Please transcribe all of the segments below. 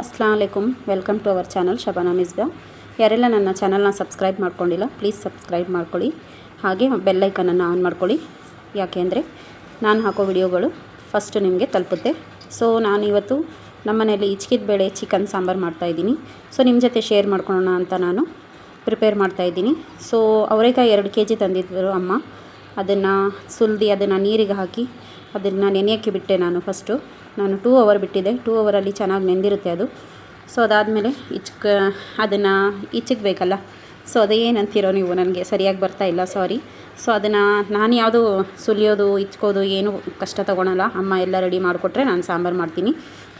ಅಸ್ಲಾಮಲೈಕುಮ್ welcome to our channel Shabana Misba ಯಾರೆಲ್ಲ ನನ್ನ ಚಾನಲ್ನ ಸಬ್ಸ್ಕ್ರೈಬ್ ಮಾಡ್ಕೊಂಡಿಲ್ಲ ಪ್ಲೀಸ್ ಸಬ್ಸ್ಕ್ರೈಬ್ ಮಾಡ್ಕೊಳ್ಳಿ. ಹಾಗೆ ಬೆಲ್ಲೈಕನನ್ನು ಆನ್ ಮಾಡ್ಕೊಳ್ಳಿ. ಯಾಕೆ ಅಂದರೆ, ನಾನು ಹಾಕೋ ವಿಡಿಯೋಗಳು ಫಸ್ಟ್ ನಿಮಗೆ ತಲುಪುತ್ತೆ. ಸೊ ನಾನು ಇವತ್ತು ನಮ್ಮ ಮನೆಯಲ್ಲಿ ಇಚ್ಕಿದ ಬೇಳೆ ಚಿಕನ್ ಸಾಂಬಾರು ಮಾಡ್ತಾಯಿದ್ದೀನಿ ಸೊ ನಿಮ್ಮ ಜೊತೆ ಶೇರ್ ಮಾಡ್ಕೊಳ್ಳೋಣ ಅಂತ ನಾನು ಪ್ರಿಪೇರ್ ಮಾಡ್ತಾಯಿದ್ದೀನಿ ಸೊ ಅವರೇಕಾಯಿ ಎರಡು ಕೆ ಜಿ ತಂದಿದ್ದರು ಅಮ್ಮ. ಅದನ್ನು ಸುಲಿದು, ಅದನ್ನು ನೀರಿಗೆ ಹಾಕಿ, ಅದನ್ನು ನೆನೆಯೋಕ್ಕೆ ಬಿಟ್ಟೆ ನಾನು ಫಸ್ಟು ನಾನು ಟೂ ಅವರ್ ಬಿಟ್ಟಿದ್ದೆ ಟೂ ಅವರಲ್ಲಿ ಚೆನ್ನಾಗಿ ನೆಂದಿರುತ್ತೆ ಅದು. ಸೊ ಅದಾದಮೇಲೆ ಇಚ್ಕ ಅದನ್ನು ಇಚ್ಚಕ್ಬೇಕಲ್ಲ ಸೊ ಅದೇನಂತೀರೋ ನೀವು ನನಗೆ ಸರಿಯಾಗಿ ಬರ್ತಾ ಇಲ್ಲ ಸಾರಿ ಸೊ ಅದನ್ನು ನಾನು ಯಾವುದು ಸುಲಿಯೋದು, ಇಚ್ಕೋದು, ಏನು ಕಷ್ಟ ತೊಗೊಳಲ್ಲ. ಅಮ್ಮ ಎಲ್ಲ ರೆಡಿ ಮಾಡಿಕೊಟ್ರೆ ನಾನು ಸಾಂಬಾರು ಮಾಡ್ತೀನಿ.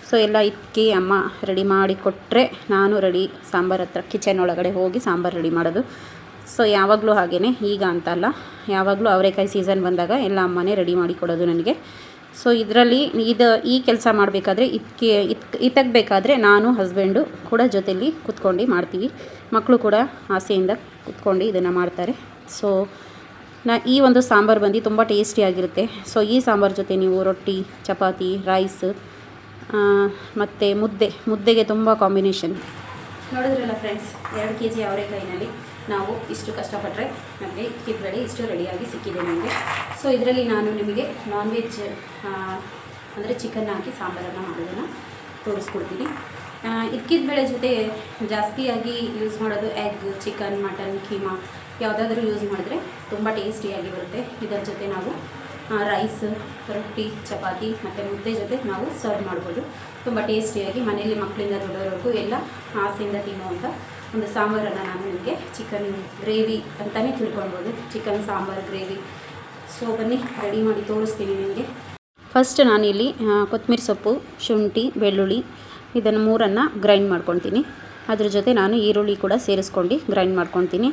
ಸೊ ಎಲ್ಲ ಇಕ್ಕಿ, ಅಮ್ಮ ರೆಡಿ ಮಾಡಿ ಕೊಟ್ಟರೆ ನಾನು ರೆಡಿ ಸಾಂಬಾರು ಹತ್ರ ಕಿಚನ್ ಒಳಗಡೆ ಹೋಗಿ ಸಾಂಬಾರು ರೆಡಿ ಮಾಡೋದು. ಸೊ ಯಾವಾಗಲೂ ಹಾಗೇ ಈಗ ಅಂತಲ್ಲ. ಯಾವಾಗಲೂ ಅವರೆಕಾಯಿ ಸೀಸನ್ ಬಂದಾಗ ಎಲ್ಲ ಅಮ್ಮನೇ ರೆಡಿ ಮಾಡಿ ಕೊಡೋದು ನನಗೆ. ಸೊ ಇದರಲ್ಲಿ ಇದು ಈ ಕೆಲಸ ಮಾಡಬೇಕಾದ್ರೆ ಇದಕ್ಕೆ ಇತ್ ಇತಗಬೇಕಾದ್ರೆ ನಾನು ಹಸ್ಬೆಂಡು ಕೂಡ ಜೊತೆಯಲ್ಲಿ ಕುತ್ಕೊಂಡು ಮಾಡ್ತೀವಿ. ಮಕ್ಕಳು ಕೂಡ ಆಸೆಯಿಂದ ಕುತ್ಕೊಂಡು ಇದನ್ನು ಮಾಡ್ತಾರೆ. ಸೊ ನಾ, ಈ ಒಂದು ಸಾಂಬಾರು ಬಂದು ತುಂಬ ಟೇಸ್ಟಿಯಾಗಿರುತ್ತೆ ಸೊ ಈ ಸಾಂಬಾರು ಜೊತೆ ನೀವು ರೊಟ್ಟಿ, ಚಪಾತಿ ರೈಸ್ ಮತ್ತು ಮುದ್ದೆ, ಮುದ್ದೆಗೆ ತುಂಬ ಕಾಂಬಿನೇಷನ್ ನೋಡಿದ್ರಲ್ಲ ಫ್ರೆಂಡ್ಸ್ ಎರಡು ಕೆ ಜಿ ಅವರೆಕಾಯಿನಲ್ಲಿ ನಾವು ಇಷ್ಟು ಕಷ್ಟಪಟ್ಟರೆ ನಮಗೆ ರೆಡಿ, ಇಷ್ಟು ರೆಡಿಯಾಗಿ ಸಿಕ್ಕಿದೆ ನನಗೆ ಸೊ ಇದರಲ್ಲಿ ನಾನು ನಿಮಗೆ ನಾನ್ ವೆಜ್ ಅಂದರೆ ಚಿಕನ್ ಹಾಕಿ ಸಾಂಬಾರನ್ನು ಮಾಡೋದನ್ನು ತೋರಿಸ್ಕೊಡ್ತೀನಿ. ಇಕ್ಕಿದ ಬೇಳೆ ಜೊತೆ ಜಾಸ್ತಿಯಾಗಿ ಯೂಸ್ ಮಾಡೋದು ಎಗ್ ಚಿಕನ್ ಮಟನ್ ಕೀಮಾ ಯಾವುದಾದ್ರೂ ಯೂಸ್ ಮಾಡಿದ್ರೆ ತುಂಬ ಟೇಸ್ಟಿಯಾಗಿ ಬರುತ್ತೆ. ಇದರ ಜೊತೆ ನಾವು ರೈಸ್ ರೊಟ್ಟಿ, ಚಪಾತಿ ಮತ್ತು ಮುದ್ದೆ ಜೊತೆ ನಾವು ಸರ್ವ್ ಮಾಡ್ಬೋದು. ತುಂಬ ಟೇಸ್ಟಿಯಾಗಿ ಮನೆಯಲ್ಲಿ ಮಕ್ಕಳಿಂದ ದೊಡ್ಡವರೆಗೂ ಎಲ್ಲ ಆಸೆಯಿಂದ ತಿನ್ನುವಂಥ ಒಂದು ಸಾಂಬಾರನ್ನು ನಾನು ನಿಮಗೆ ಚಿಕನ್ ಗ್ರೇವಿ ಅಂತಲೇ ತಿಳ್ಕೊಳ್ಬೋದು. ಚಿಕನ್ ಸಾಂಬಾರು ಗ್ರೇವಿ ಸೊ ಬನ್ನಿ ರೆಡಿ ಮಾಡಿ ತೋರಿಸ್ತೀನಿ ನಿಮಗೆ. ಫಸ್ಟ್ ನಾನಿಲ್ಲಿ ಕೊತ್ತಂಬರಿ ಸೊಪ್ಪು, ಶುಂಠಿ, ಬೆಳ್ಳುಳ್ಳಿ, ಇದನ್ನು ಮೂರನ್ನು ಗ್ರೈಂಡ್ ಮಾಡ್ಕೊತೀನಿ ಅದ್ರ ಜೊತೆ ನಾನು ಈರುಳ್ಳಿ ಕೂಡ ಸೇರಿಸ್ಕೊಂಡು ಗ್ರೈಂಡ್ ಮಾಡ್ಕೊತೀನಿ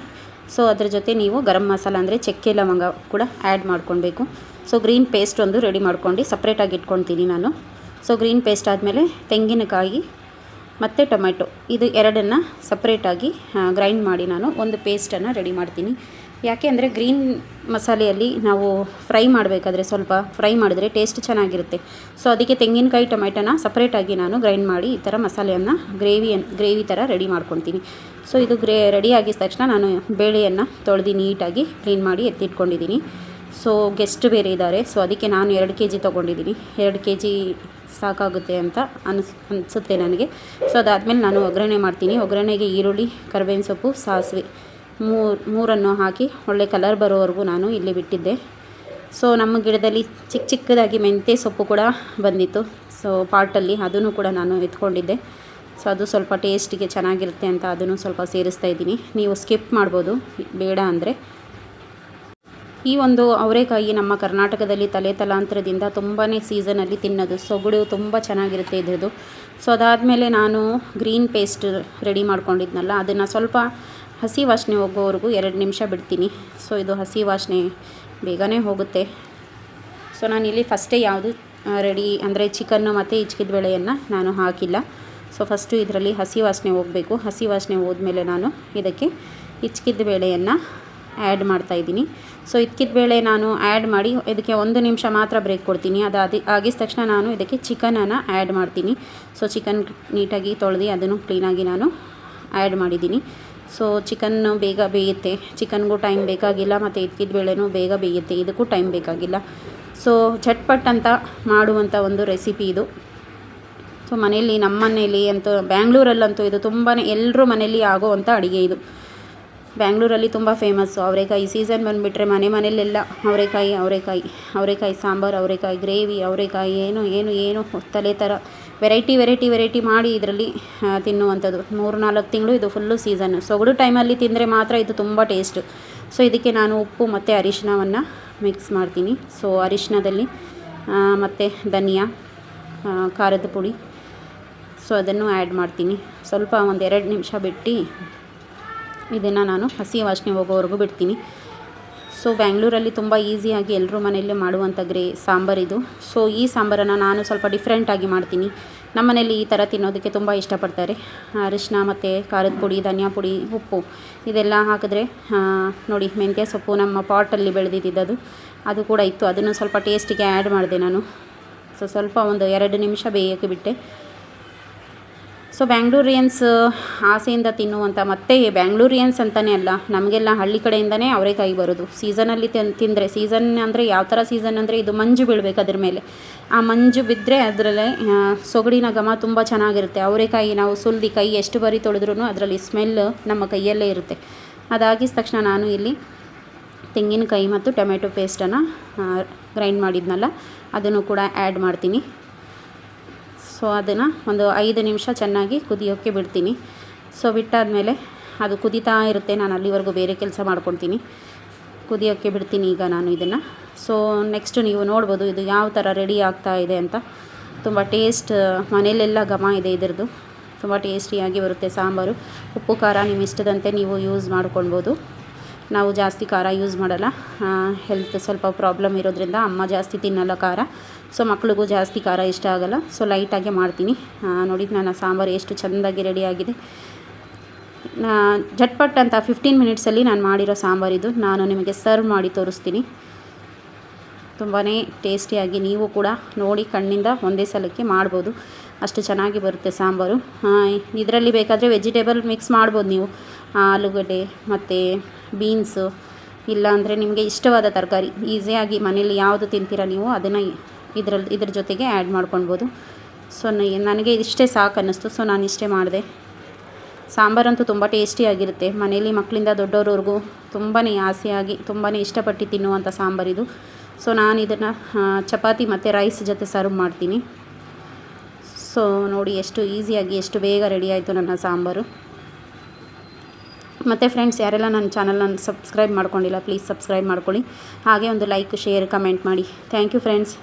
ಸೊ ಅದ್ರ ಜೊತೆ ನೀವು ಗರಂ ಮಸಾಲ ಅಂದರೆ ಚಕ್ಕೆ, ಲವಂಗ ಕೂಡ ಆ್ಯಡ್ ಮಾಡ್ಕೊಳ್ಬೇಕು. ಸೊ ಗ್ರೀನ್ ಪೇಸ್ಟ್ ಒಂದು ರೆಡಿ ಮಾಡ್ಕೊಂಡು ಸಪ್ರೇಟಾಗಿ ಇಟ್ಕೊತೀನಿ ನಾನು. ಸೊ ಗ್ರೀನ್ ಪೇಸ್ಟ್ ಆದಮೇಲೆ ತೆಂಗಿನಕಾಯಿ ಮತ್ತು ಟೊಮೆಟೊ ಇದು ಎರಡನ್ನು ಸಪ್ರೇಟಾಗಿ ಗ್ರೈಂಡ್ ಮಾಡಿ ನಾನು ಒಂದು ಪೇಸ್ಟನ್ನು ರೆಡಿ ಮಾಡ್ತೀನಿ. ಯಾಕೆ ಅಂದರೆ ಗ್ರೀನ್ ಮಸಾಲೆಯಲ್ಲಿ ನಾವು ಫ್ರೈ ಮಾಡಬೇಕಾದ್ರೆ ಸ್ವಲ್ಪ ಫ್ರೈ ಮಾಡಿದ್ರೆ ಟೇಸ್ಟ್ ಚೆನ್ನಾಗಿರುತ್ತೆ. ಸೊ ಅದಕ್ಕೆ ತೆಂಗಿನಕಾಯಿ ಟೊಮೆಟೊನ ಸಪ್ರೇಟಾಗಿ ನಾನು ಗ್ರೈಂಡ್ ಮಾಡಿ ಈ ಥರ ಮಸಾಲೆಯನ್ನು ಗ್ರೇವಿ ಗ್ರೇವಿ ಥರ ರೆಡಿ ಮಾಡ್ಕೊತೀನಿ. ಸೊ ಇದು ಗ್ರೇ ರೆಡಿ ಆಗಿದ ತಕ್ಷಣ ನಾನು ಬೇಳೆಯನ್ನು ತೊಳೆದು ನೀಟಾಗಿ ಕ್ಲೀನ್ ಮಾಡಿ ಎತ್ತಿಟ್ಕೊಂಡಿದ್ದೀನಿ. ಸೊ ಗೆಸ್ಟ್ ಬೇರೆ ಇದ್ದಾರೆ. ಸೊ ಅದಕ್ಕೆ ನಾನು ಎರಡು ಕೆ ಜಿ ತೊಗೊಂಡಿದ್ದೀನಿ. ಎರಡು ಕೆ ಜಿ ಸಾಕಾಗುತ್ತೆ ಅಂತ ಅನಿಸ್, ಅನಿಸುತ್ತೆ ನನಗೆ. ಸೊ ಅದಾದಮೇಲೆ ನಾನು ಒಗ್ಗರಣೆ ಮಾಡ್ತೀನಿ. ಒಗ್ಗರಣೆಗೆ ಈರುಳ್ಳಿ, ಕರಿಬೇವಿನ ಸೊಪ್ಪು, ಸಾಸಿವೆ ಮೂರು, ಮೂರನ್ನು ಹಾಕಿ ಒಳ್ಳೆ ಕಲರ್ ಬರೋವರೆಗೂ ನಾನು ಇಲ್ಲಿ ಬಿಟ್ಟಿದ್ದೆ. ಸೊ ನಮ್ಮ ಗಿಡದಲ್ಲಿ ಚಿಕ್ಕ ಚಿಕ್ಕದಾಗಿ ಮೆಂತ್ಯ ಸೊಪ್ಪು ಕೂಡ ಬಂದಿತ್ತು. ಸೊ ಪಾಟಲ್ಲಿ ಅದನ್ನು ಕೂಡ ನಾನು ಎತ್ಕೊಂಡಿದ್ದೆ. ಸೊ ಅದು ಸ್ವಲ್ಪ ಟೇಸ್ಟಿಗೆ ಚೆನ್ನಾಗಿರುತ್ತೆ ಅಂತ ಅದನ್ನು ಸ್ವಲ್ಪ ಸೇರಿಸ್ತಾ ಇದ್ದೀನಿ. ನೀವು ಸ್ಕಿಪ್ ಮಾಡ್ಬೋದು. ಬೇಡ ಅಂದರೆ. ಈ ಒಂದು ಅವರೆಕಾಯಿ ನಮ್ಮ ಕರ್ನಾಟಕದಲ್ಲಿ ತಲೆ ತಲಾಂತರದಿಂದ ತುಂಬಾ ಸೀಸನಲ್ಲಿ ತಿನ್ನೋದು. ಸೊಗಡು ತುಂಬ ಚೆನ್ನಾಗಿರುತ್ತೆ ಇದ್ರದ್ದು. ಸೊ ಅದಾದಮೇಲೆ ನಾನು ಗ್ರೀನ್ ಪೇಸ್ಟ್ ರೆಡಿ ಮಾಡ್ಕೊಂಡಿದ್ನಲ್ಲ, ಅದನ್ನು ಸ್ವಲ್ಪ ಹಸಿ ವಾಸನೆ ಹೋಗೋವರೆಗೂ ಎರಡು ನಿಮಿಷ ಬಿಡ್ತೀನಿ. ಸೊ ಇದು ಹಸಿ ವಾಸನೆ ಬೇಗನೆ ಹೋಗುತ್ತೆ. ಸೊ ನಾನು ಇಲ್ಲಿ ಫಸ್ಟೇ ಯಾವುದು ರೆಡಿ ಅಂದರೆ ಚಿಕನ್ನು ಮತ್ತು ಇಚ್ಕಿದ ಬೇಳೆಯನ್ನು ನಾನು ಹಾಕಿಲ್ಲ. ಸೊ ಫಸ್ಟು ಇದರಲ್ಲಿ ಹಸಿ ವಾಸನೆ ಹೋಗಬೇಕು. ಹಸಿ ವಾಸನೆ ಹೋದ್ಮೇಲೆ ನಾನು ಇದಕ್ಕೆ ಇಚ್ಕಿದ ಬೇಳೆಯನ್ನು ಆ್ಯಡ್ ಮಾಡ್ತಾಯಿದ್ದೀನಿ ಸೊ ಇದ್ಕಿದ ಬೇಳೆ ನಾನು ಆ್ಯಡ್ ಮಾಡಿ ಇದಕ್ಕೆ ಒಂದು ನಿಮಿಷ ಮಾತ್ರ ಬ್ರೇಕ್ ಕೊಡ್ತೀನಿ. ಅದು ಆಗಿದ ತಕ್ಷಣ ನಾನು ಇದಕ್ಕೆ ಚಿಕನನ್ನು ಆ್ಯಡ್ ಮಾಡ್ತೀನಿ. ಸೊ ಚಿಕನ್ ನೀಟಾಗಿ ತೊಳೆದು ಅದನ್ನು ಕ್ಲೀನಾಗಿ ನಾನು ಆ್ಯಡ್ ಮಾಡಿದ್ದೀನಿ. ಸೊ ಚಿಕನ್ನು ಬೇಗ ಬೇಯುತ್ತೆ. ಚಿಕನ್ಗೂ ಟೈಮ್ ಬೇಕಾಗಿಲ್ಲ ಮತ್ತು ಇದ್ಕಿದ ಬೇಳೆನೂ ಬೇಗ ಬೇಯುತ್ತೆ. ಇದಕ್ಕೂ ಟೈಮ್ ಬೇಕಾಗಿಲ್ಲ. ಸೊ ಚಟ್ಪಟ್ ಅಂತ ಮಾಡುವಂಥ ಒಂದು ರೆಸಿಪಿ ಇದು. ಸೊ ಮನೆಯಲ್ಲಿ ನಮ್ಮ ಮನೆಯಲ್ಲಿ ಅಂತೂ, ಬ್ಯಾಂಗ್ಳೂರಲ್ಲಂತೂ ಇದು ತುಂಬಾ ಎಲ್ಲರೂ ಮನೆಯಲ್ಲಿ ಆಗೋವಂಥ ಅಡುಗೆ ಇದು. ಬ್ಯಾಂಗ್ಳೂರಲ್ಲಿ ತುಂಬ ಫೇಮಸ್ಸು ಅವರೆಕಾಯಿ ಸೀಸನ್ ಬಂದುಬಿಟ್ರೆ ಮನೆ ಮನೆಯಲ್ಲೆಲ್ಲ ಅವರೆಕಾಯಿ ಅವರೆಕಾಯಿ ಅವರೆಕಾಯಿ ಸಾಂಬಾರು, ಅವರೆಕಾಯಿ ಗ್ರೇವಿ ಅವರೆಕಾಯಿ ಏನು ಏನು ಏನು ತಲೆ ಥರ ವೆರೈಟಿ ವೆರೈಟಿ ವೆರೈಟಿ ಮಾಡಿ ಇದರಲ್ಲಿ ತಿನ್ನುವಂಥದ್ದು. ಮೂರು ನಾಲ್ಕು ತಿಂಗಳು ಇದು ಫುಲ್ಲು ಸೀಸನ್ ಸೊಗಡು ಟೈಮಲ್ಲಿ ತಿಂದರೆ ಮಾತ್ರ ಇದು ತುಂಬ ಟೇಸ್ಟು ಸೊ ಇದಕ್ಕೆ ನಾನು ಉಪ್ಪು ಮತ್ತು ಅರಿಶಿನವನ್ನು ಮಿಕ್ಸ್ ಮಾಡ್ತೀನಿ. ಸೊ ಅರಿಶಿನದಲ್ಲಿ ಮತ್ತು ಧನಿಯಾ ಖಾರದ ಪುಡಿ. ಸೊ ಅದನ್ನು ಆ್ಯಡ್ ಮಾಡ್ತೀನಿ. ಸ್ವಲ್ಪ ಒಂದು ಎರಡು ನಿಮಿಷ ಬಿಟ್ಟು ಇದನ್ನು ನಾನು ಹಸಿ ವಾಸನೆ ಹೋಗೋವರೆಗೂ ಬಿಡ್ತೀನಿ. ಸೊ ಬ್ಯಾಂಗ್ಳೂರಲ್ಲಿ ತುಂಬ ಈಸಿಯಾಗಿ ಎಲ್ಲರೂ ಮನೆಯಲ್ಲೇ ಮಾಡುವಂಥ ಗ್ರೇ ಸಾಂಬಾರಿದು ಸೊ ಈ ಸಾಂಬಾರನ್ನು ನಾನು ಸ್ವಲ್ಪ ಡಿಫ್ರೆಂಟಾಗಿ ಮಾಡ್ತೀನಿ. ನಮ್ಮ ಮನೇಲಿ ಈ ಥರ ತಿನ್ನೋದಕ್ಕೆ ತುಂಬ ಇಷ್ಟಪಡ್ತಾರೆ. ಅರಿಶಿನ ಮತ್ತು ಖಾರದ ಪುಡಿ, ಧನಿಯಾ ಪುಡಿ, ಉಪ್ಪು ಇದೆಲ್ಲ ಹಾಕಿದ್ರೆ ನೋಡಿ ಮೆಂತ್ಯ ಸೊಪ್ಪು ನಮ್ಮ ಪಾಟಲ್ಲಿ ಬೆಳೆದಿದ್ದದು ಅದು ಕೂಡ ಇತ್ತು. ಅದನ್ನು ಸ್ವಲ್ಪ ಟೇಸ್ಟಿಗೆ ಆ್ಯಡ್ ಮಾಡಿದೆ ನಾನು. ಸೊ ಸ್ವಲ್ಪ ಒಂದು ಎರಡು ನಿಮಿಷ ಬೇಯೋಕ್ಕೆ ಬಿಟ್ಟೆ. ಸೊ ಬ್ಯಾಂಗ್ಳೂರಿಯನ್ಸ್ ಆಸೆಯಿಂದ ತಿನ್ನುವಂಥ ಮತ್ತೆ ಬ್ಯಾಂಗ್ಳೂರಿಯನ್ಸ್ ಅಂತಲೇ ಅಲ್ಲ, ನಮಗೆಲ್ಲ ಹಳ್ಳಿ ಕಡೆಯಿಂದನೇ ಅವರೆಕಾಯಿ ಬರೋದು. ಸೀಸನಲ್ಲಿ ತಿಂದರೆ ಸೀಸನ್ ಅಂದರೆ ಯಾವ ಥರ ಸೀಸನ್ ಅಂದರೆ ಇದು ಮಂಜು ಬೀಳಬೇಕು ಅದ್ರ ಮೇಲೆ. ಆ ಮಂಜು ಬಿದ್ದರೆ ಅದರಲ್ಲೇ ಸೊಗಡಿನ ಘಮ ತುಂಬ ಚೆನ್ನಾಗಿರುತ್ತೆ. ಅವರೆಕಾಯಿ ನಾವು ಸುಲ್ದಿ ಕೈ ಎಷ್ಟು ಬಾರಿ ತೊಳೆದ್ರೂ ಅದರಲ್ಲಿ ಸ್ಮೆಲ್ ನಮ್ಮ ಕೈಯಲ್ಲೇ ಇರುತ್ತೆ. ಅದಾಗಿದ ತಕ್ಷಣ ನಾನು ಇಲ್ಲಿ ತೆಂಗಿನಕಾಯಿ ಮತ್ತು ಟೊಮೆಟೊ ಪೇಸ್ಟನ್ನು ಗ್ರೈಂಡ್ ಮಾಡಿದ್ನಲ್ಲ, ಅದನ್ನು ಕೂಡ ಆ್ಯಡ್ ಮಾಡ್ತೀನಿ. ಸೊ, ಅದನ್ನು ಒಂದು ಐದು ನಿಮಿಷ ಚೆನ್ನಾಗಿ ಕುದಿಯೋಕ್ಕೆ ಬಿಡ್ತೀನಿ. ಸೊ, ಬಿಟ್ಟಾದಮೇಲೆ ಅದು ಕುದೀತಾ ಇರುತ್ತೆ. ನಾನು ಅಲ್ಲಿವರೆಗೂ ಬೇರೆ ಕೆಲಸ ಮಾಡ್ಕೊತೀನಿ ಕುದಿಯೋಕ್ಕೆ ಬಿಡ್ತೀನಿ ಈಗ ನಾನು ಇದನ್ನು. ಸೊ ನೆಕ್ಸ್ಟ್ ನೀವು ನೋಡ್ಬೋದು ಇದು ಯಾವ ಥರ ರೆಡಿ ಆಗ್ತಾ ಇದೆ ಅಂತ. ತುಂಬ ಟೇಸ್ಟ್ ಮನೆಯಲ್ಲೆಲ್ಲ ಘಮ ಇದೆ ಇದರದ್ದು. ತುಂಬ ಟೇಸ್ಟಿಯಾಗಿ ಬರುತ್ತೆ ಸಾಂಬಾರು. ಉಪ್ಪು, ಖಾರ ನಿಮ್ಮ ಇಷ್ಟದಂತೆ ನೀವು ಯೂಸ್ ಮಾಡ್ಕೊಳ್ಬೋದು. ನಾವು ಜಾಸ್ತಿ ಖಾರ ಯೂಸ್ ಮಾಡಲ್ಲ. ಹೆಲ್ತ್ ಸ್ವಲ್ಪ ಪ್ರಾಬ್ಲಮ್ ಇರೋದ್ರಿಂದ ಅಮ್ಮ ಜಾಸ್ತಿ ತಿನ್ನಲ್ಲ ಖಾರ. ಸೊ ಮಕ್ಳಿಗೂ ಜಾಸ್ತಿ ಖಾರ ಇಷ್ಟ ಆಗಲ್ಲ. ಸೊ ಲೈಟಾಗೆ ಮಾಡ್ತೀನಿ. ನೋಡಿ ನನ್ನ ಸಾಂಬಾರು ಎಷ್ಟು ಚೆಂದಾಗಿ ರೆಡಿಯಾಗಿದೆ ಜಟ್ಪಟ್ ಅಂತ ಫಿಫ್ಟೀನ್ ಮಿನಿಟ್ಸಲ್ಲಿ ನಾನು ಮಾಡಿರೋ ಸಾಂಬಾರಿದು ನಾನು ನಿಮಗೆ ಸರ್ವ್ ಮಾಡಿ ತೋರಿಸ್ತೀನಿ. ತುಂಬಾ ಟೇಸ್ಟಿಯಾಗಿ ನೀವು ಕೂಡ ನೋಡಿ ಕಣ್ಣಿಂದ ಒಂದೇ ಸಲಕ್ಕೆ ಮಾಡ್ಬೋದು. ಅಷ್ಟು ಚೆನ್ನಾಗಿ ಬರುತ್ತೆ ಸಾಂಬಾರು. ಇದರಲ್ಲಿ ಬೇಕಾದರೆ ವೆಜಿಟೇಬಲ್ ಮಿಕ್ಸ್ ಮಾಡ್ಬೋದು ನೀವು. ಆಲೂಗಡ್ಡೆ ಮತ್ತು ಬೀನ್ಸು, ಇಲ್ಲಾಂದರೆ ನಿಮಗೆ ಇಷ್ಟವಾದ ತರಕಾರಿ, ಈಸಿಯಾಗಿ ಮನೇಲಿ ಯಾವುದು ತಿಂತೀರ ನೀವು, ಅದನ್ನು ಇದರಲ್ಲಿ ಇದ್ರ ಜೊತೆಗೆ ಆ್ಯಡ್ ಮಾಡ್ಕೊಳ್ಬೋದು. ಸೊ ನನಗೆ ಇಷ್ಟೇ ಸಾಕು ಅನ್ನಿಸ್ತು. ಸೊ ನಾನು ಇಷ್ಟೇ ಮಾಡಿದೆ. ಸಾಂಬಾರಂತೂ ತುಂಬ ಟೇಸ್ಟಿಯಾಗಿರುತ್ತೆ ಮನೇಲಿ ಮಕ್ಕಳಿಂದ ದೊಡ್ಡವ್ರವ್ರಿಗೂ ತುಂಬಾ ಆಸೆಯಾಗಿ ತುಂಬಾ ಇಷ್ಟಪಟ್ಟು ತಿನ್ನುವಂಥ ಸಾಂಬಾರಿದು ಸೊ ನಾನು ಇದನ್ನು ಚಪಾತಿ ಮತ್ತು ರೈಸ್ ಜೊತೆ ಸರ್ವ್ ಮಾಡ್ತೀನಿ. ಸೊ ನೋಡಿ, ಎಷ್ಟು ಈಸಿಯಾಗಿ ಎಷ್ಟು ಬೇಗ ರೆಡಿ ಆಯಿತು ನನ್ನ ಸಾಂಬಾರು. ಮತ್ತು ಫ್ರೆಂಡ್ಸ್ ಯಾರೆಲ್ಲ ನನ್ನ ಚಾನಲ್ನ ಸಬ್ಸ್ಕ್ರೈಬ್ ಮಾಡ್ಕೊಂಡಿಲ್ಲ ಪ್ಲೀಸ್ ಸಬ್ಸ್ಕ್ರೈಬ್ ಮಾಡ್ಕೊಳ್ಳಿ. ಹಾಗೆ ಒಂದು ಲೈಕ್ ಶೇರ್ ಕಮೆಂಟ್ ಮಾಡಿ. Thank you friends